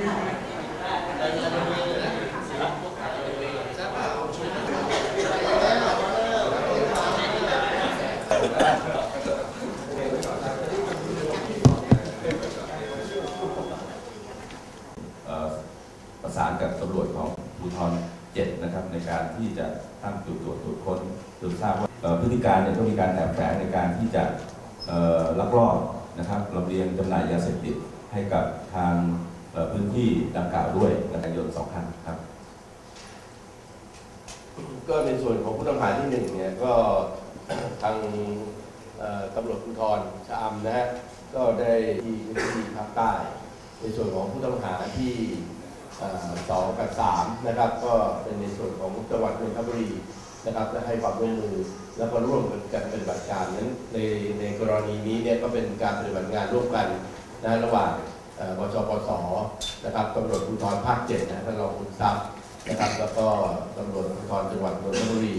ประสานกับตำรวจของภูธรเจ็ดนะครับในการที่จะตั้งจุดตรวจตรวจค้นจนทราบว่าพฤติการเนี่ยก็มีการแอบแฝงในการที่จะลักลอบนะครับลำเลียงจำหน่ายยาเสพติดให้กับทาง พื้นที่ดังกล่าวด้วยนะครับยนต์สองคันครับ ก็ในส่วนของผู้ต้องหาที่หนึ่งเนี่ยก็ทางตำรวจภูธรชะอำนะฮะก็ได้ที่พื้นที่ภาคใต้ ในส่วนของผู้ต้องหาที่สองกับสามนะครับ ก็เป็นในส่วนของจังหวัดนนทบุรีนะครับและให้ความร่วมมือแล้วก็ร่วมกันปฏิบัติการนั้นในในกรณีนี้เนี่ยก็เป็นการปฏิบัติงานร่วมกันนะระหว่าง บชปสนะครับตำรวจภูธรภาคเจ็ดนะท่านรองคุณทรัพย์นะครับ แล้วก็ตำรวจภูธรจังหวัดนนทบุรี